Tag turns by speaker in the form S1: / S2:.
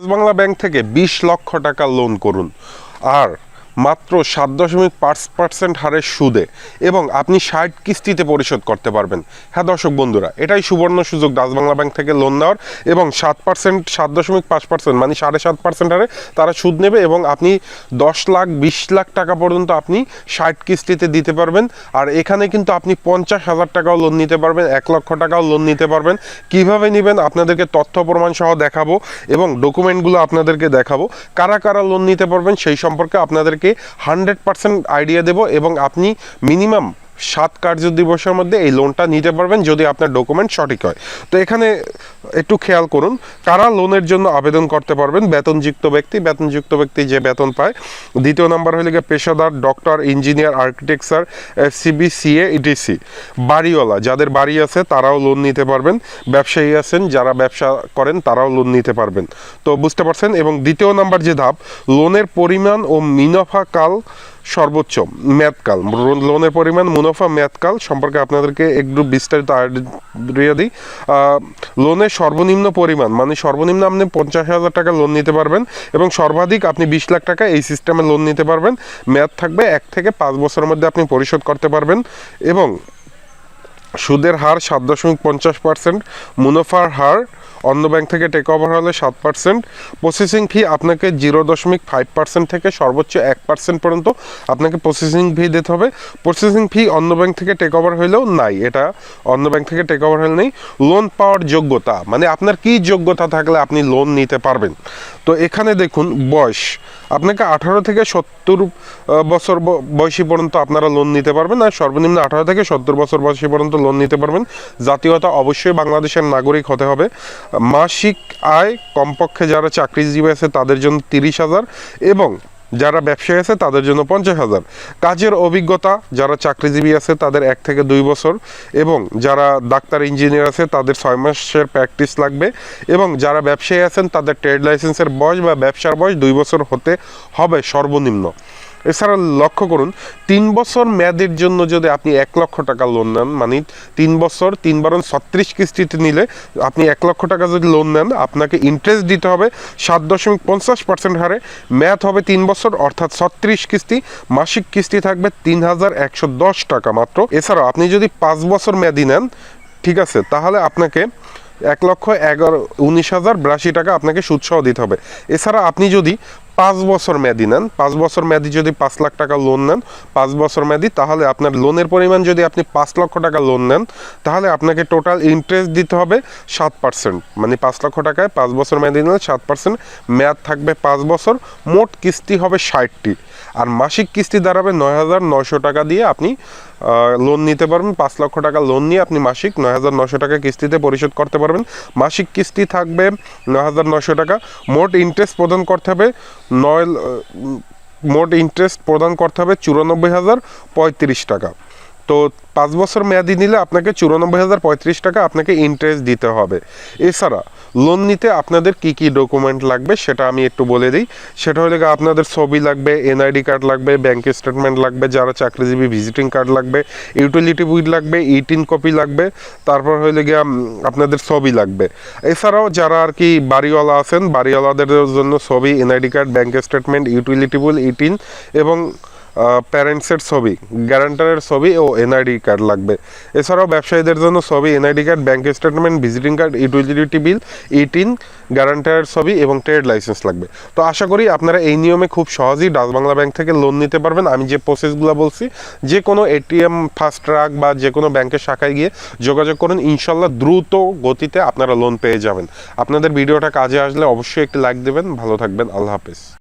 S1: Bangla bank থেকে বিশ লক্ষ টাকা লোন করুন। আর মাত্র সাত দশমিক পাঁচ পার্সেন্ট হারের সুদে এবং আপনি ষাট কিস্তিতে পরিশোধ করতে পারবেন। হ্যাঁ দর্শক বন্ধুরা, এটাই সুবর্ণ সুযোগ বাংলা ব্যাংক থেকে লোন নেওয়ার এবং সাত পার্সেন্ট, সাত দশমিক পাঁচ পার্সেন্ট মানে সাড়ে সাত পার্সেন্ট হারে তারা সুদ নেবে এবং আপনি দশ লাখ, বিশ লাখ টাকা পর্যন্ত আপনি ষাট কিস্তিতে দিতে পারবেন। আর এখানে কিন্তু আপনি পঞ্চাশ হাজার টাকাও লোন নিতে পারবেন, এক লক্ষ টাকাও লোন নিতে পারবেন। কীভাবে নেবেন আপনাদেরকে তথ্য প্রমাণ সহ দেখাবো এবং ডকুমেন্টগুলো আপনাদেরকে দেখাবো। কারা কারা লোন নিতে পারবেন সেই সম্পর্কে আপনাদেরকে হান্ড্রেড পার্সেন্ট আইডিয়া দেবো এবং আপনি মিনিমাম সাত কার্য দিবসের মধ্যে এই লোনটা নিতে পারবেন যদি আপনার ডকুমেন্ট সঠিক হয়। তো এখানে একটু খেয়াল করুন, কারা লোনের জন্য আবেদন করতে পারবেন? বেতনযুক্ত ব্যক্তি বেতনযুক্ত ব্যক্তি যে বেতন পায়। দ্বিতীয় নাম্বার হলে গিয়ে পেশাদার doctor engineer architecture CB CA ETC বাড়িওয়ালা, যাদের বাড়ি আছে তারাও লোন নিতে পারবেন। ব্যবসায়ী আছেন, যারা ব্যবসা করেন তারাও লোন নিতে পারবেন। তো বুঝতে পারছেন? এবং দ্বিতীয় নাম্বার যে ধাপ লোনের পরিমাণ ও মুনাফা কাল সর্বোচ্চ মেয়াদকাল। লোনের পরিমাণ মুনাফা মেয়াদকাল সম্পর্কে আপনাদেরকে একটু বিস্তারিত আইডিয়া দিই। লোনের সর্বনিম্ন পরিমাণ মানে সর্বনিম্ন আপনি পঞ্চাশ হাজার টাকা লোন নিতে পারবেন এবং সর্বাধিক আপনি বিশ লাখ টাকা এই সিস্টেমে লোন নিতে পারবেন। মেয়াদ থাকবে এক থেকে পাঁচ বছরের মধ্যে আপনি পরিশোধ করতে পারবেন এবং সুদের হার সাত দশমিক পঞ্চাশ পার্সেন্ট, মুনাফার হার অন্য ব্যাংক থেকে টেক ওভার হলে সাত পার্সেন্ট প্রসেসিং ফি আপনাকে জিরো দশমিক ফাইভ পার্সেন্ট থেকে সর্বোচ্চ এক পার্সেন্ট পর্যন্ত আপনাকে প্রসেসিং ফি দিতে হবে। প্রসেসিং ফি অন্য ব্যাংক থেকে টেক ওভার হলেও নাই, এটা অন্য ব্যাংক থেকে টেক ওভার হলে নেই। লোন পাওয়ার যোগ্যতা মানে আপনার কি যোগ্যতা থাকলে আপনি লোন নিতে পারবেন। তো এখানে দেখুন, বয়স, আপনাকে আঠারো থেকে সত্তর বছর বয়সী পর্যন্ত আপনারা লোন নিতে পারবেন, আর সর্বনিম্ন আঠারো থেকে সত্তর বছর বয়সী পর্যন্ত লোন নিতে পারবেন। জাতীয়তা অবশ্যই বাংলাদেশের নাগরিক হতে হবে। মাসিক আয় কমপক্ষে যারা চাকরিজীবী আছে, তাদের জন্য তিরিশ হাজার এবং যারা ব্যবসায়ী আছে, তাদের জন্য পঞ্চাশ হাজার। কাজের অভিজ্ঞতা, যারা চাকরিজীবী আছে, তাদের এক থেকে দুই বছর এবং যারা ডাক্তার, ইঞ্জিনিয়ার আছে, তাদের ছয় মাসের প্র্যাকটিস লাগবে এবং যারা ব্যবসায়ী আছেন, তাদের ট্রেড লাইসেন্সের বয়স বা ব্যবসার বয়স দুই বছর হতে হবে সর্বনিম্ন। এছাড়া লক্ষ্য করুন, তিন বছর মেয়াদের জন্য যদি আপনি এক লক্ষ টাকা লোন নেন মানে তিন বছর তিন বারণ ছত্রিশ কিস্তিতে নিলে আপনি এক লক্ষ টাকা যদি লোন নেন, আপনাকে ইন্টারেস্ট দিতে হবে সাত দশমিক পঞ্চাশ পার্সেন্ট হারে। মেয়াদ হবে তিন বছর, অর্থাৎ ছত্রিশ কিস্তি। মাসিক কিস্তি থাকবে তিন হাজার একশো দশ টাকা মাত্র। এছাড়াও আপনি যদি পাঁচ বছর মেয়াদি নেন, ঠিক আছে, তাহলে আপনাকে এক লক্ষ এগারো, উনিশ হাজার বিরাশি টাকা আপনাকে সুদসহ দিতে হবে। এছাড়া আপনি যদি পাঁচ বছর মেয়াদি নেন। পাঁচ বছর মেয়াদি যদি পাঁচ লাখ টাকা লোন নেন, পাঁচ বছর মেয়াদি, তাহলে আপনার লোনের পরিমাণ যদি আপনি পাঁচ লক্ষ টাকা লোন নেন, তাহলে আপনাকে টোটাল ইন্টারেস্ট দিতে হবে সাত পার্সেন্ট মানে পাঁচ লক্ষ টাকায় পাঁচ বছর মেয়াদি নিলে সাত পার্সেন্ট মেয়াদ থাকবে পাঁচ বছর, মোট কিস্তি হবে ষাটটি। আর মাসিক কিস্তি দাঁড়াবে নয় হাজার নয়শো টাকা দিয়ে আপনি লোন নিতে পারবেন। পাঁচ লক্ষ টাকা লোন নিয়ে আপনি মাসিক নয় হাজার নশো টাকা কিস্তিতে পরিশোধ করতে পারবেন। মাসিক কিস্তি থাকবে নয় হাজার নশো টাকা। মোট ইন্টারেস্ট প্রদান করতে হবে নয় মোট ইন্টারেস্ট প্রদান করতে হবে চুরানব্বই হাজার পঁয়ত্রিশ টাকা। তো পাঁচ বছর মেয়াদি নিলে আপনাকে চুরানব্বই হাজার পঁয়ত্রিশ টাকা আপনাকে ইন্টারেস্ট দিতে হবে। এছাড়া লোন নিতে আপনাদের কি কি ডকুমেন্ট লাগবে সেটা আমি একটু বলে দিই। সেটা হলে আপনাদের ছবি লাগবে এনআইডি কার্ড লাগবে ব্যাংক স্টেটমেন্ট লাগবে, যারা চাকরিজীবী ভিজিটিং কার্ড লাগবে ইউটিলিটি বিল লাগবে ইটিন কপি লাগবে, তারপর হলে গিয়ে আপনাদের ছবি লাগবে। এছাড়াও যারা আর কি বাড়িওয়ালা আছেন, বাড়িওয়ালাদের জন্য ছবি NID card bank statement utility bill ETIN এবং প্যারেন্টসের ছবি গ্যারান্টারের ছবি ও এনআইডি কার্ড লাগবে। এছাড়াও ব্যবসায়ীদের জন্য ছবি NID card bank statement visiting card utility bill ETIN গ্যারান্টারের ছবি এবং ট্রেড লাইসেন্স লাগবে। তো আশা করি আপনারা এই নিয়মে খুব সহজেই ডাচ বাংলা ব্যাংক থেকে লোন নিতে পারবেন। আমি যে প্রসেসগুলো বলছি, যে কোনো এটিএম ফাস্ট ট্রাক বা যে কোনো ব্যাংকের শাখায় গিয়ে যোগাযোগ করুন। ইনশাল্লাহ দ্রুত গতিতে আপনারা লোন পেয়ে যাবেন। আপনাদের ভিডিওটা কাজে আসলে অবশ্যই একটি লাইক দেবেন। ভালো থাকবেন। আল্লাহ হাফেজ।